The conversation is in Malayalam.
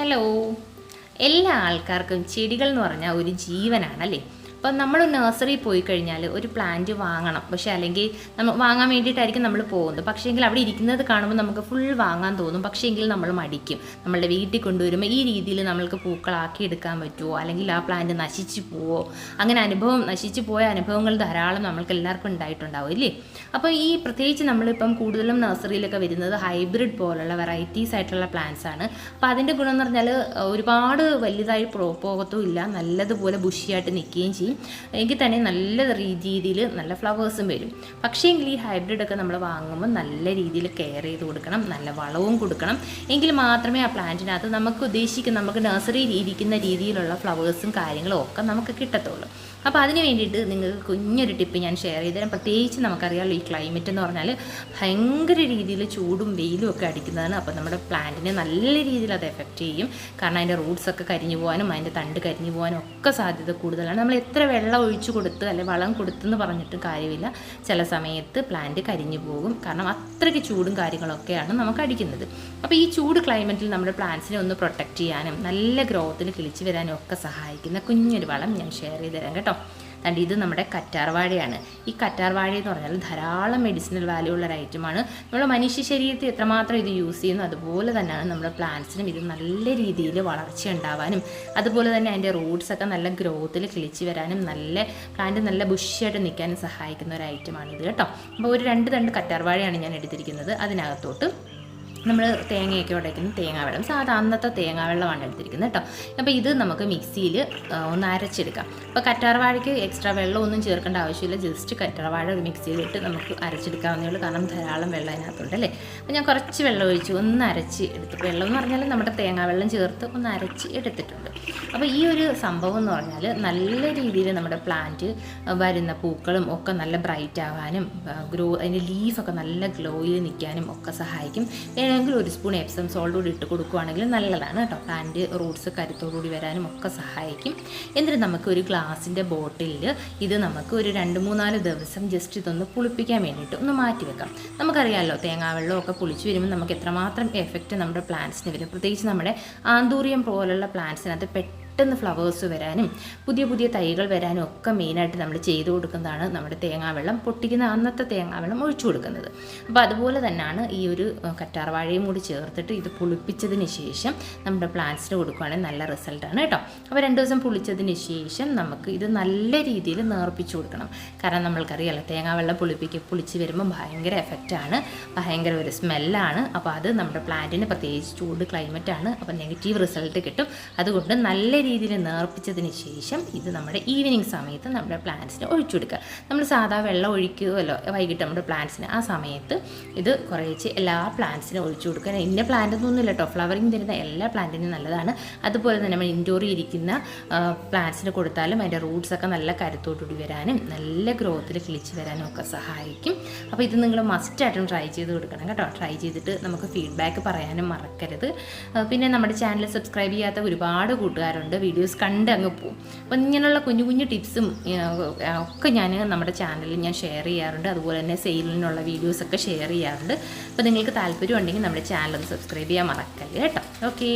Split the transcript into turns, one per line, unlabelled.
ഹലോ എല്ലാ ആൾക്കാർക്കും ചെടികൾ എന്ന് പറഞ്ഞാൽ ഒരു ജീവനാണല്ലേ? അപ്പം നമ്മൾ നഴ്സറി പോയി കഴിഞ്ഞാൽ ഒരു പ്ലാന്റ് വാങ്ങണം. പക്ഷേ അല്ലെങ്കിൽ നമ്മൾ വാങ്ങാൻ വേണ്ടിയിട്ടായിരിക്കും നമ്മൾ പോകുന്നത്. പക്ഷേ എങ്കിൽ അവിടെ ഇരിക്കുന്നത് കാണുമ്പോൾ നമുക്ക് ഫുൾ വാങ്ങാൻ തോന്നും. പക്ഷേ എങ്കിൽ നമ്മൾ മടിക്കും. നമ്മളുടെ വീട്ടിൽ കൊണ്ടുവരുമ്പോൾ ഈ രീതിയിൽ നമ്മൾക്ക് പൂക്കളാക്കി എടുക്കാൻ പറ്റുമോ അല്ലെങ്കിൽ ആ പ്ലാന്റ് നശിച്ചു പോവോ? അങ്ങനെ അനുഭവം നശിച്ചു പോയ അനുഭവങ്ങൾ ധാരാളം നമ്മൾക്ക് എല്ലാവർക്കും ഉണ്ടായിട്ടുണ്ടാവും ഇല്ലേ? അപ്പോൾ ഈ പ്രത്യേകിച്ച് നമ്മളിപ്പം കൂടുതലും നഴ്സറിയിലൊക്കെ വരുന്നത് ഹൈബ്രിഡ് പോലുള്ള വെറൈറ്റീസ് ആയിട്ടുള്ള പ്ലാന്റ്സ് ആണ്. അപ്പോൾ അതിന്റെ ഗുണം എന്ന് പറഞ്ഞാൽ ഒരുപാട് വലുതായി പോകത്തും ഇല്ല നല്ലതുപോലെ ബുഷിയായിട്ട് നിൽക്കുകയും ചെയ്യും. എങ്കിൽ തന്നെ നല്ല രീതിയിൽ നല്ല ഫ്ലവേഴ്സും വരും. പക്ഷേ എങ്കിൽ ഈ ഹൈബ്രിഡ് ഒക്കെ നമ്മൾ വാങ്ങുമ്പോൾ നല്ല രീതിയിൽ കെയർ ചെയ്ത് കൊടുക്കണം നല്ല വളവും കൊടുക്കണം. എങ്കിൽ മാത്രമേ ആ പ്ലാന്റിനകത്ത് നമുക്ക് ഉദ്ദേശിക്കുന്ന നമുക്ക് നഴ്സറിയിൽ ഇരിക്കുന്ന രീതിയിലുള്ള ഫ്ലവേഴ്സും കാര്യങ്ങളും ഒക്കെ നമുക്ക് കിട്ടത്തുള്ളൂ. അപ്പോൾ അതിന് വേണ്ടിയിട്ട് നിങ്ങൾക്ക് കുഞ്ഞൊരു ടിപ്പ് ഞാൻ ഷെയർ ചെയ്തുതരാം പ്രത്യേകിച്ച് നമുക്കറിയാമല്ലോ ഈ ക്ലൈമറ്റ് എന്ന് പറഞ്ഞാൽ ഭയങ്കര രീതിയിൽ ചൂടും വെയിലും ഒക്കെ അടിക്കുന്നതാണ്. അപ്പോൾ നമ്മുടെ പ്ലാന്റിനെ നല്ല രീതിയിൽ അത് എഫക്റ്റ് ചെയ്യും. കാരണം അതിന്റെ റൂട്ട്സ് ഒക്കെ കരിഞ്ഞു പോകാനും അതിന്റെ തണ്ട് കരിഞ്ഞു പോകാനും ഒക്കെ സാധ്യത കൂടുതലാണ്. നമ്മൾ എത്ര വെള്ളം ഒഴിച്ചു കൊടുത്ത് അല്ലെ വളം കൊടുത്തെന്ന് പറഞ്ഞിട്ട് കാര്യമില്ല. ചില സമയത്ത് പ്ലാന്റ് കരിഞ്ഞു പോകും. കാരണം അത്രയ്ക്ക് ചൂടും കാര്യങ്ങളൊക്കെയാണ് നമുക്ക് അടിക്കുന്നത്. അപ്പോൾ ഈ ചൂട് ക്ലൈമറ്റിൽ നമ്മുടെ പ്ലാന്റ്സിനെ ഒന്ന് പ്രൊട്ടക്റ്റ് ചെയ്യാനും നല്ല ഗ്രോത്തിൽ കിളിച്ച് വരാനും ഒക്കെ സഹായിക്കുന്ന കുഞ്ഞൊരു വളം ഞാൻ ഷെയർ ചെയ്ത് തരാം കേട്ടോ. കണ്ട് ഇത് നമ്മുടെ കറ്റാർവാഴയാണ്. ഈ കറ്റാർവാഴ എന്ന് പറഞ്ഞാൽ ധാരാളം മെഡിസിനൽ വാല്യൂ ഉള്ള ഒരു ഐറ്റമാണ് നമ്മുടെ മനുഷ്യ ശരീരത്തിൽ എത്രമാത്രം ഇത് യൂസ് ചെയ്യുന്നു അതുപോലെ തന്നെയാണ് നമ്മുടെ പ്ലാന്റ്സിനും ഇത് നല്ല രീതിയിൽ വളർച്ച ഉണ്ടാവാനും അതുപോലെ തന്നെ അതിന്റെ റൂട്ട്സ് ഒക്കെ നല്ല ഗ്രോത്തിൽ കിളിച്ച് വരാനും നല്ല പ്ലാന്റ് നല്ല ബുഷിയായിട്ട് നിൽക്കാനും സഹായിക്കുന്ന ഒരു ഐറ്റമാണ് ഇത് കേട്ടോ. അപ്പോൾ ഒരു രണ്ട് തണ്ട് കറ്റാർവാഴയാണ് ഞാൻ എടുത്തിരിക്കുന്നത്. അതിനകത്തോട്ട് നമ്മൾ തേങ്ങയൊക്കെ ഉടയ്ക്കുന്ന തേങ്ങാവെള്ളം സാധാ അന്നത്തെ തേങ്ങാവെള്ളമാണ് എടുത്തിരിക്കുന്നത് കേട്ടോ. അപ്പോൾ ഇത് നമുക്ക് മിക്സിയിൽ ഒന്ന് അരച്ചെടുക്കാം. അപ്പോൾ കറ്റാർവാഴയ്ക്ക് എക്സ്ട്രാ വെള്ളം ഒന്നും ചേർക്കേണ്ട ആവശ്യമില്ല. ജസ്റ്റ് കറ്റാർവാഴ ഒരു മിക്സിയിലിട്ട് നമുക്ക് അരച്ചെടുക്കാവുന്നേ ഉള്ളൂ. കാരണം ധാരാളം വെള്ളം അതിനകത്തുണ്ട് അല്ലേ? അപ്പോൾ ഞാൻ കുറച്ച് വെള്ളം ഒഴിച്ച്. ഒന്ന് അരച്ച് എടുത്തു വെള്ളം എന്ന് പറഞ്ഞാൽ നമ്മുടെ തേങ്ങാവെള്ളം ചേർത്ത് ഒന്ന് അരച്ച് എടുത്തിട്ടുണ്ട്. അപ്പോൾ ഈ ഒരു സംഭവം എന്ന് പറഞ്ഞാൽ നല്ല രീതിയിൽ നമ്മുടെ പ്ലാന്റ് വരുന്ന പൂക്കളും ഒക്കെ നല്ല ബ്രൈറ്റ് ആവാനും ഗ്രോ അതിന്റെ ലീഫൊക്കെ നല്ല ഗ്ലോയിൽ നിൽക്കാനും ഒക്കെ സഹായിക്കും. വേണമെങ്കിൽ ഒരു സ്പൂൺ എപ്സം സോൾട്ട് കൂടി ഇട്ട് കൊടുക്കുകയാണെങ്കിൽ നല്ലതാണ് കേട്ടോ. പ്ലാന്റ് റൂട്ട്സ് കരുത്തോടുകൂടി വരാനും ഒക്കെ സഹായിക്കും. എന്നിട്ട് നമുക്ക് ഒരു ഗ്ലാസിന്റെ ബോട്ടിലിൽ ഇത് നമുക്ക് ഒരു രണ്ട് മൂന്നാൽ ദിവസം ജസ്റ്റ് ഇതൊന്ന് പുളിപ്പിക്കാൻ വേണ്ടിയിട്ട് ഒന്ന് മാറ്റി വെക്കാം. നമുക്കറിയാമല്ലോ തേങ്ങാവെള്ളമൊക്കെ പുളിച്ച് വരുമ്പോൾ നമുക്ക് എത്രമാത്രം എഫക്റ്റ് നമ്മുടെ പ്ലാന്റ്സിന് വരും. പ്രത്യേകിച്ച് നമ്മുടെ ആന്തൂറിയം പോലുള്ള പ്ലാന്റ്സിനകത്ത് പെട്ടെന്ന് ഫ്ലവേഴ്സ് വരാനും പുതിയ പുതിയ തൈകൾ വരാനും ഒക്കെ മെയിനായിട്ട് നമ്മൾ ചെയ്തു കൊടുക്കുന്നതാണ് നമ്മുടെ തേങ്ങാവെള്ളം പൊട്ടിക്കുന്ന അന്നത്തെ തേങ്ങാവെള്ളം ഒഴിച്ചു കൊടുക്കുന്നത്. അപ്പോൾ അതുപോലെ തന്നെയാണ് ഈ ഒരു കറ്റാർവാഴയും കൂടി ചേർത്തിട്ട് ഇത് പുളിപ്പിച്ചതിന് ശേഷം നമ്മുടെ പ്ലാന്റ്സിന് കൊടുക്കുകയാണെങ്കിൽ നല്ല റിസൾട്ടാണ് കേട്ടോ. അപ്പോൾ രണ്ട് ദിവസം പുളിച്ചതിന് ശേഷം നമുക്ക് ഇത് നല്ല രീതിയിൽ നേർപ്പിച്ചു കൊടുക്കണം. കാരണം നമ്മൾക്കറിയാലോ തേങ്ങാവെള്ളം പുളിപ്പിക്ക പുളിച്ച് വരുമ്പോൾ ഭയങ്കര എഫക്റ്റാണ് ഭയങ്കര ഒരു സ്മെല്ലാണ് അപ്പോൾ അത് നമ്മുടെ പ്ലാന്റിന് പ്രത്യേകിച്ച് ചൂട് ക്ലൈമറ്റാണ് അപ്പോൾ നെഗറ്റീവ് റിസൾട്ട് കിട്ടും. അതുകൊണ്ട് നല്ല രീതിയിൽ നേർപ്പിച്ചതിന് ശേഷം ഇത് നമ്മുടെ ഈവനിങ് സമയത്ത് നമ്മുടെ പ്ലാന്റ്സിന് ഒഴിച്ചു കൊടുക്കുക. നമ്മൾ സാധാ വെള്ളം ഒഴിക്കുമല്ലോ വൈകിട്ട് നമ്മുടെ പ്ലാന്റ്സിന് ആ സമയത്ത് ഇത് കുറേച്ച് എല്ലാ പ്ലാന്റ്സിനും ഒഴിച്ചു കൊടുക്കുക. ഇന്ന പ്ലാന്റ് ഒന്നുമില്ല കേട്ടോ ഫ്ലവറിങ് തരുന്ന എല്ലാ പ്ലാന്റിനും നല്ലതാണ്. അതുപോലെ തന്നെ നമ്മൾ ഇൻഡോറിൽ ഇരിക്കുന്ന പ്ലാന്റ്സിന് കൊടുത്താലും അതിന്റെ റൂട്ട്സ് ഒക്കെ നല്ല കരുത്തോടുകൂടി വരാനും നല്ല ഗ്രോത്തിൽ കിളിച്ച് വരാനും ഒക്കെ സഹായിക്കും. അപ്പോൾ ഇത് നിങ്ങൾ മസ്റ്റായിട്ടും ട്രൈ ചെയ്ത് കൊടുക്കണം കേട്ടോ. ട്രൈ ചെയ്തിട്ട് നമുക്ക് ഫീഡ്ബാക്ക് പറയാനും മറക്കരുത്. പിന്നെ നമ്മുടെ ചാനൽ സബ്സ്ക്രൈബ് ചെയ്യാത്ത ഒരുപാട് കൂട്ടുകാരുണ്ട്. വീഡിയോസ് കണ്ട് അങ്ങ് പോകും അപ്പം ഇങ്ങനെയുള്ള കുഞ്ഞു കുഞ്ഞു ടിപ്സും ഒക്കെ ഞാൻ നമ്മുടെ ചാനലിൽ ഞാൻ ഷെയർ ചെയ്യാറുണ്ട്. അതുപോലെ തന്നെ സെയിലിനുള്ള വീഡിയോസൊക്കെ ഷെയർ ചെയ്യാറുണ്ട്. അപ്പോൾ നിങ്ങൾക്ക് താല്പര്യം ഉണ്ടെങ്കിൽ നമ്മുടെ ചാനൽ ഒന്ന് സബ്സ്ക്രൈബ് ചെയ്യാൻ മറക്കല്ലേ കേട്ടോ. ഓക്കേ.